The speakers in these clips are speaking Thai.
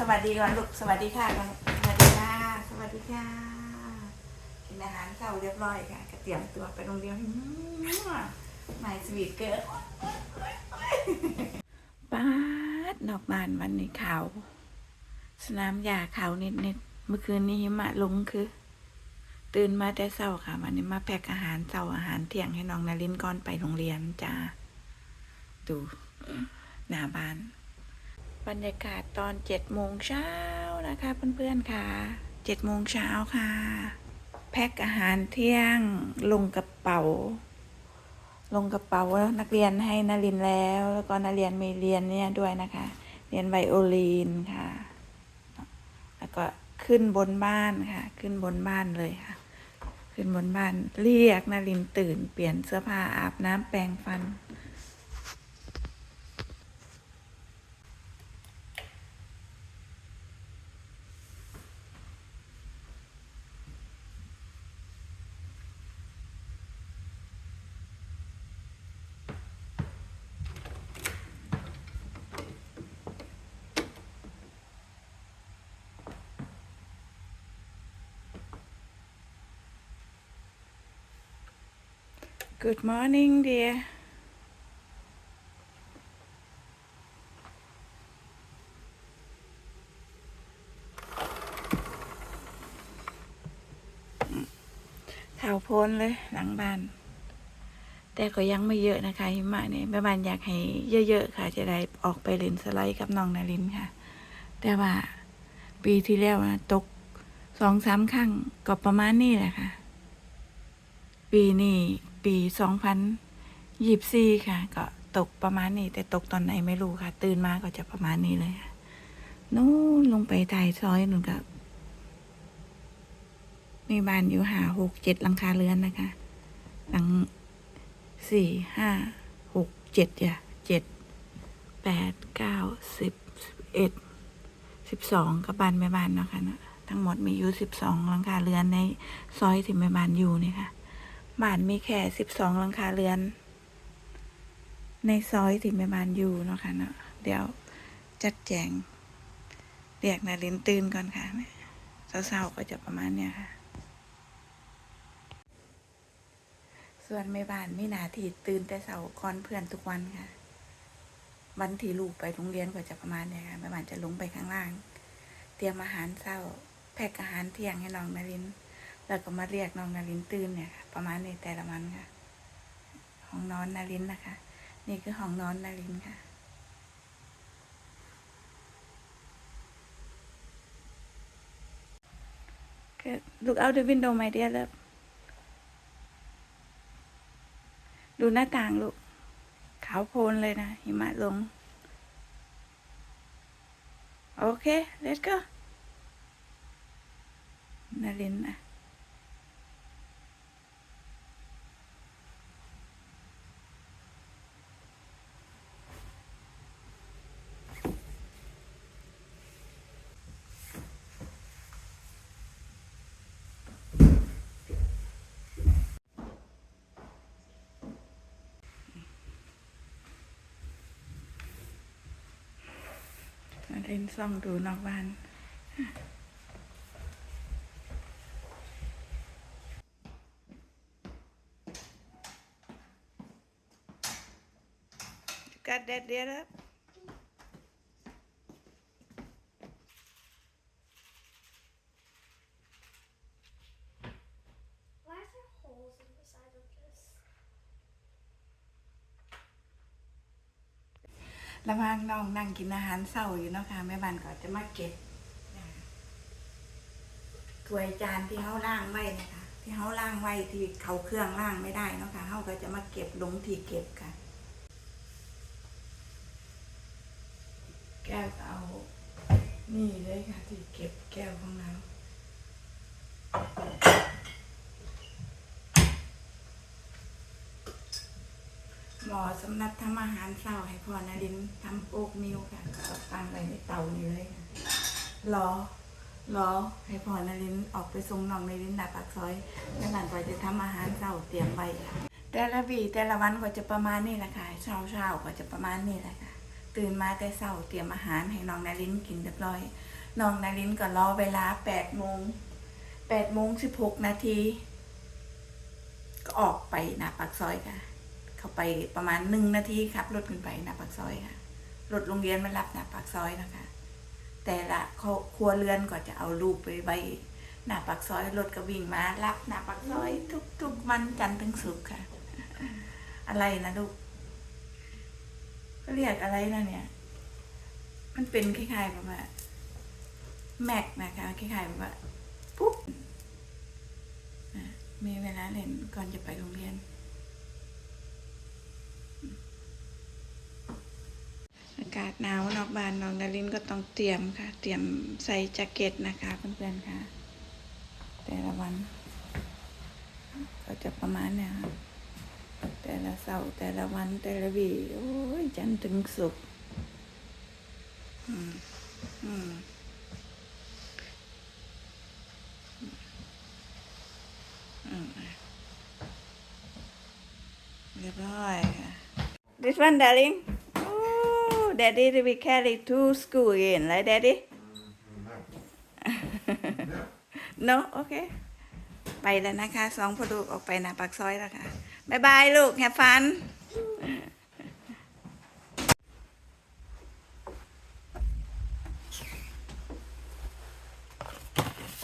สวัสดีก่อนลูกสวัสดีค่ะก่อนสวัสดีค่ะ สวัสดีค่ะกินอาหารเช้าเรียบร้อยค่ะก็เตรียมตัวไปโรงเรียนหมายสวีทเกิร์ลป้าดนอกบ้านวันนี้ขาวสนามหญ้าขาวนิดๆเมื่อคืนนี้หิมะลงคือ ตื่นมาแต่เช้าค่ะวันนี้มาแพ็กอาหารเช้าอาหารเที่ยงให้น้องนารินก่อนไปโรงเรียนจ้าดูหน้าบ้าน บรรยากาศตอนเจ็ดโมงเช้านะคะเพื่อนๆค่ะเจ็ดโมงเช้าค่ะ แพ็คอาหารเที่ยงลงกระเป๋า ลงกระเป๋านักเรียนให้นารินแล้ว แล้วก็นักเรียนมีเรียนเนี่ยด้วยนะคะ เรียนไวโอลินค่ะ แล้วก็ขึ้นบนบ้านค่ะ ขึ้นบนบ้านเลยค่ะ ขึ้นบนบ้านเรียกนารินตื่น เปลี่ยนเสื้อผ้าอาบน้ำแปรงฟัน Good morning dear เท้าโพ้นเลยหลังบ้านแต่ก็ยังไม่เยอะนะคะหิมะเนี่ยแม่บ้านอยากให้เยอะๆค่ะ จะได้ออกไปเล่นสไลด์กับน้องนารินค่ะ แต่ว่าปีที่แล้วนะตกสองสามครั้งก็ประมาณนี้แหละค่ะ ปีนี้ ปีสองพันยี่สี่ค่ะ ก็ตกประมาณนี้ แต่ตกตอนไหนไม่รู้ค่ะ ตื่นมาก็จะประมาณนี้เลยค่ะนู้นลงไปไต่ซอยนู่นก็มีบ้านอยู่หาหกเจ็ดหลังคาเรือนนะคะ หลังสี่ห้าหกเจ็ดอย่าเจ็ดแปดเก้าสิบสิบเอ็ดสิบสองกับบ้านแม่บ้านเนาะคะเนะทั้งหมดมีอยู่สิบสองหลังคาเรือนในซอยที่แม่บ้านอยู่นี่ค่ะ บ้านมีแค่สิบสองหลังคาเรือน ในซอยที่แม่บ้านอยู่เนาะค่ะเนาะเดี๋ยวจัดแจงเรียกนารินตื่นก่อนค่ะเศร้าๆก็จะประมาณเนี้ยค่ะ ส่วนแม่บ้านมีหนาทีตื่นแต่เช้าก่อนเพื่อนทุกวันค่ะ วันที่ลูกไปโรงเรียนก็จะประมาณเนี้ยค่ะแม่บ้านจะลงไปข้างล่าง เตรียมอาหารเช้า แพ็กอาหารเที่ยงให้น้องนาริน แล้วก็มาเรียกน้องนารินตื่นเนี่ยค่ะประมาณในแต่ละวันค่ะห้องนอนนารินนะคะ นี่คือห้องนอนนารินค่ะ Look out the window my dear love ดูหน้าต่างลูก ขาวโพลนเลยนะ หิมะลง โอเค let's go นารินนะ เล่นซ่องดูนอกบ้าน Got that there up? ระหว่างน้องนั่งกินอาหารเศร้าอยู่เนาะค่ะแม่บ้านก็จะมาเก็บถ้วยจานที่เขาล่างไว้นะคะ ที่เขาล่างไว้ที่เขาเครื่องล่างไม่ได้เนาะค่ะเขาก็จะมาเก็บลงที่เก็บค่ะ แก้วเอา นี่เลยค่ะที่เก็บแก้วของเรา หมอ สำหรับทำอาหารเศร้าให้พ่อนารินทำโอ๊กมิวค่ะก็เอาตั้งไว้ในเตานี่เลยค่ะรอรอให้พ่อนารินออกไปส่งน้องนารินดาปากซอยแล้วหลังก็จะทำอาหารเศร้าเตรียมไว้ค่ะแต่ละวีแต่ละวันก็จะประมาณนี้แหละค่ะเช้าเช้าก็จะประมาณนี้แหละค่ะ ตื่นมาแต่เช้าเตรียมอาหารให้น้องนารินกินเรียบร้อยน้องนารินก็รอเวลาแปดโมงแปดโมงสิบหกนาทีก็ออกไปหน้าปากซอยค่ะ เข้าไปประมาณหนึ่งนาทีครับรถขึ้นไปหน้าปากซอยค่ะรถโรงเรียนมารับหน้าปากซอยนะคะ แต่ละครัวเรือนก็จะเอาลูกไปไว้หน้าปากซอยรถก็วิ่งมารับหน้าปากซอย ทุกทุกวันจันทร์ถึงศุกร์ค่ะ อะไรนะลูกก็เรียกอะไรนะเนี่ย มันเป็นคล้ายๆแบบว่าแม็กนะคะคล้ายๆแบบว่าปุ๊บมีเวลาเล่นก่อนจะไปโรงเรียน อากาศหนาวนอกบ้านน้องดารินก็ต้องเตรียมค่ะ เตรียมใส่แจ็คเก็ตนะคะเพื่อนๆค่ะ แต่ละวัน ก็จะประมาณเนี้ยค่ะแต่ละเสาร์แต่ละวันแต่ละวีโอ้ยจันถึงศุกอืมอืมอืมเรียบร้อยค่ะ This one darling daddy will carry to school again right daddy no okay ไปแล้วนะคะสองพอลูกออกไปหนาปากซอยแล้วค่ะบายบายลูกแฮฟัน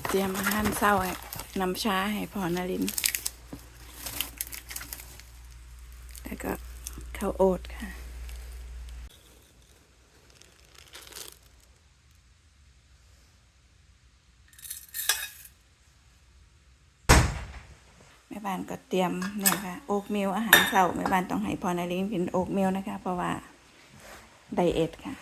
เตรียมอาหารเศร้าให้น้ำชาให้พ่อนารินแล้วก็ข้าวโอ๊ตค่ะานก็เตรียมเนี่ยค่ะโอ๊กมิลอาหารเช้าแม่บ้านต้องให้พอนาลิงกินโอ๊กมิลนะคะ เพราะว่าไดเอทค่ะ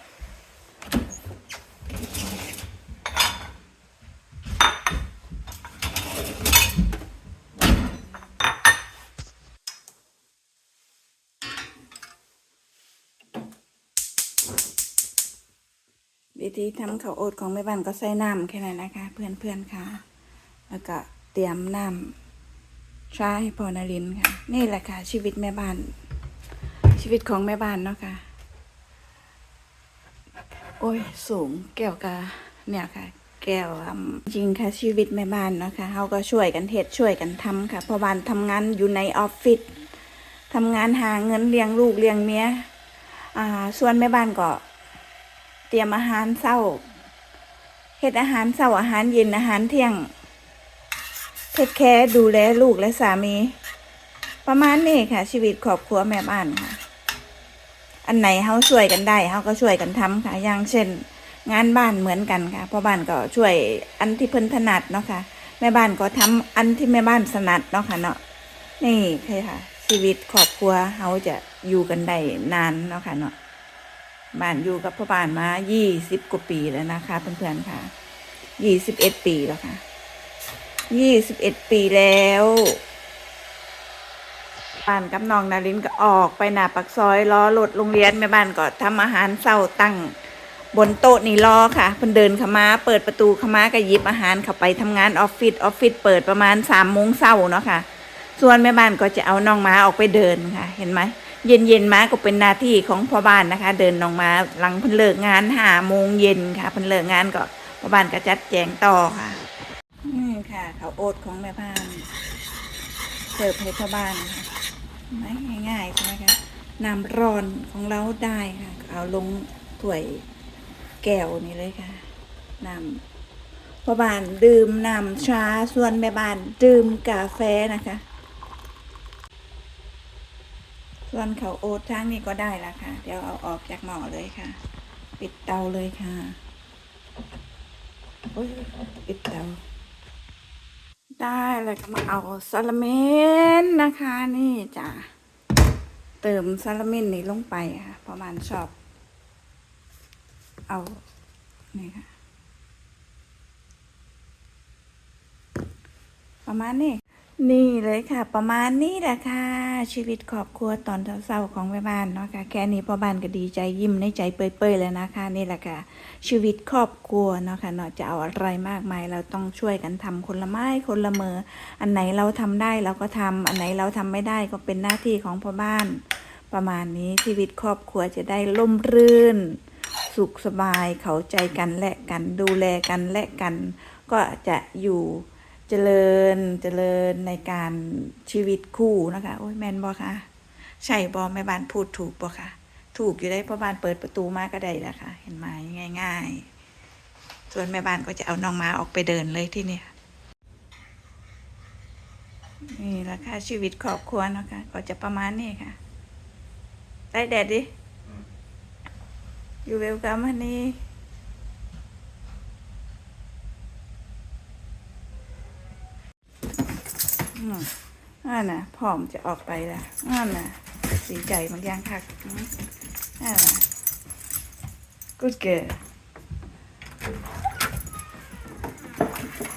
วิธีทำข้าวโอ๊ตของแม่บ้านก็ใส่น้ำแค่นั้นนะคะ เพื่อนๆค่ะ แล้วก็เตรียมน้ำ ชาให้พอนารินค่ะ นี่แหละค่ะ ชีวิตแม่บ้าน ชีวิตของแม่บ้านเนาะค่ะ โอ้ย สูงแก้วกะเนี่ยค่ะ แก้วจริงค่ะ ชีวิตแม่บ้านเนาะค่ะเขาก็ช่วยกันเฮ็ดช่วยกันทำค่ะพอบ้านทำงานอยู่ในออฟฟิศทำงานหาเงินเลี้ยงลูกเลี้ยงเมียอ่า ส่วนแม่บ้านก็ เตรียมอาหารเช้าเฮ็ดอาหารเช้าอาหารเย็นอาหารเที่ยง เทคแคร์ดูแลลูกและสามี ประมาณนี้ค่ะ ชีวิตครอบครัวแม่บ้านค่ะ อันไหนเขาช่วยกันได้เขาก็ช่วยกันทำค่ะ อย่างเช่น งานบ้านเหมือนกันค่ะพ่อบ้านก็ช่วยอันที่เพิ่นถนัดเนาะค่ะ แม่บ้านก็ทำอันที่แม่บ้านถนัดเนาะค่ะเนาะนี่ค่ะ ชีวิตครอบครัวเขาจะอยู่กันได้นานเนาะค่ะเนาะบ้านอยู่กับพ่อบ้านมายี่สิบกว่าปีแล้วนะคะเพื่อนๆค่ะยี่สิบเอ็ดปีแล้วค่ะ ยี่สิบเอ็ดปีแล้วบ้านกับน้องนารินก็ออกไปหน้าปักซอยล้อรถโรงเรียนแม่บ้านก็ทำอาหารเศร้าตั้งบนโต๊ะนี่รอค่ะเพิ่นเดินเข้ามาเปิดประตูเข้ามาก็หยิบอาหารเข้าไปทำงานออฟฟิศออฟฟิศเปิดประมาณสามโมงเช้าเนาะค่ะ ส่วนแม่บ้านก็จะเอาน้องม้าออกไปเดินค่ะ เห็นไหมเย็นเย็นๆมาก็เป็นหน้าที่ของพ่อบ้านนะคะ เดินน้องม้าหลังเพิ่นเลิกงานห้าโมงเย็นค่ะเพิ่นเลิกงานก็พ่อบ้านก็จัดแจงต่อค่ะ อืมค่ะข้าโอ๊ตของแม่บ้านเสิร์ฟให้พ่อบ้านค่ะไม่ง่ายๆใช่ไหมคะน้ำร้อนของเราได้ค่ะ เอาลงถ้วยแก้วนี่เลยค่ะน้ำพ่อบ้านดื่มน้ำชาส่วนแม่บ้านดื่มกาแฟนะคะ ส่วนเขาโอ๊ตทั้งนี้ก็ได้ละค่ะ เดี๋ยวเอาออกจากหม้อเลยค่ะ ปิดเตาเลยค่ะโอ้ยปิดเตา ได้เลยก็มาเอาซาลาเมนนะคะนี่จ้ะเติมซาลาเมนนี้ลงไปค่ะประมาณชอบ เอานี่ค่ะประมาณนี้ นี่เลยค่ะ ประมาณนี้แหละค่ะ ชีวิตครอบครัวตอนเศร้าๆของแม่บ้านเนาะค่ะแค่นี้พ่อบ้านก็ดีใจยิ้มในใจเปื่อยๆเลยนะคะ นี่แหละค่ะ ชีวิตครอบครัวเนาะค่ะเนาะจะเอาอะไรมากมาย เราต้องช่วยกันทำคนละไม้คนละมืออันไหนเราทำได้เราก็ทำอันไหนเราทำไม่ได้ก็เป็นหน้าที่ของพ่อบ้านปประมาณนี้ชีวิตครอบครัวจะได้ล่มรื่น สุขสบายเข้าใจกันและกันดูแลกันและกัน ก็จะอยู่ เจริญเจริญในการชีวิตคู่นะคะ โอ้ยแมนบอคะใช่บอแม่บ้านพูดถูกบอคะถูกอยู่ได้เพราะบ้านเปิดประตูมาก็ได้แหละค่ะ เห็นไหมง่าย ๆ ส่วนแม่บ้านก็จะเอาน้องม้าออกไปเดินเลยที่เนี่ยนี่แหละค่ะชีวิตครอบครัวเนาะคะ ก็จะประมาณนี้ค่ะ ได้แดดดิอยู่เวลกัมฮันนี่ อืมนั่นน่ะพร้อมจะออกไปล้วนั่นน่ะสีใจมันยังคักอืมนั่นน่ะ good girl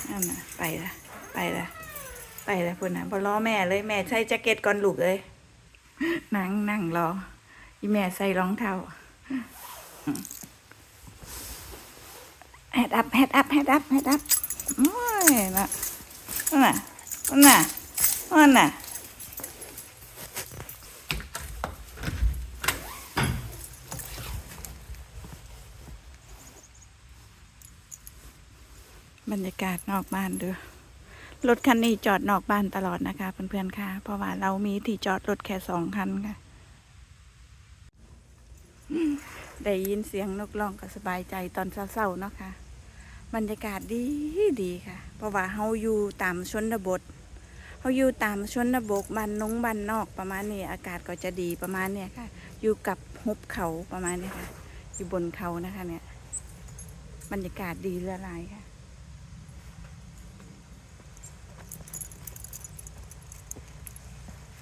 นั่นน่ะไปละไปละไปล้วพุ่นนะบอล้อแม่เลยแม่ใส่แจ็คเก็ตก่อนลูกเลยนั่งนั่งรออีแม่ใส่รองเท้าแฮดอัพแฮดอัพแฮดอัพแฮดอัพโอ้ยนะนั่นน่ะน่ะ นั่นน่ะบรรยากาศนอกบ้านเด้อรถคันนี้จอดนอกบ้านตลอดนะคะ เพื่อนๆค่ะ เพราะว่าเรามีที่จอดรถแค่สองคันค่ะ ได้ยินเสียงนกร้องก็สบายใจตอนเศร้าๆเนาะค่ะ บรรยากาศดีดีค่ะ เพราะว่าเฮาอยู่ตามชนบท เฮาอยู่ตามชนบทบ้านนงบ้านนอกประมาณนี้อากาศก็จะดีประมาณเนี้ยค่ะ อยู่กับหุบเขาประมาณนี้ค่ะ อยู่บนเขานะคะเนี่ยบรรยากาศดีละลายค่ะ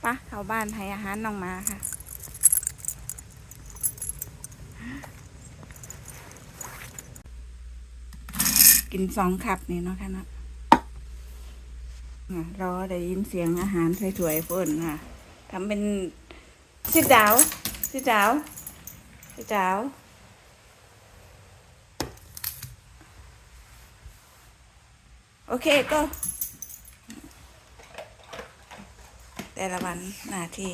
ปะเข้าบ้านให้อาหารน้องมาค่ะกินสองคับนี่เนาะค่ะเนาะ อะรอได้ยินเสียงอาหารสวยเพิ่นค่ะทำเป็นสิดาวสิดาวสิดาวโอเคก็แต่ละวันหน้าที่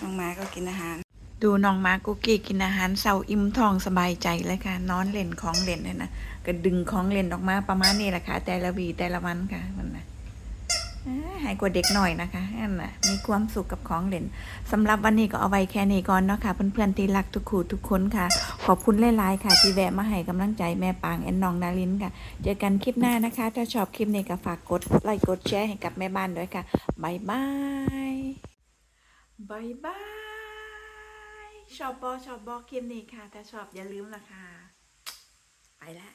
น้องมาก็กินอาหาร ดูน้องม้ากุกกี้กินอาหารเศร้าอิ่มท้องสบายใจเลยค่ะ นอนเล่นของเล่นเลยนะก็ดึงของเล่นออกมาประมาณนี้แหละค่ะ แต่ละวีแต่ละวันค่ะมันนะหายกว่าเด็กหน่อยนะคะนั่นน่ะมีความสุขกับของเล่นสำหรับวันนี้ก็เอาไว้แค่นี้ก่อนเนาะค่ะ เพื่อนๆที่รักทุกคู่ทุกคนค่ะ ขอบคุณหลายๆค่ะ ที่แวะมาให้กำลังใจแม่ปางแอนน้องนารินค่ะ เจอกันคลิปหน้านะคะ ถ้าชอบคลิปนี้ก็ฝากกดไลค์กดแชร์ให้กับแม่บ้านด้วยค่ะบายบายบายบาย ชอบบอชอบบอคลิปนี้ค่ะ ถ้าชอบอย่าลืมนะคะ ไปแล้ว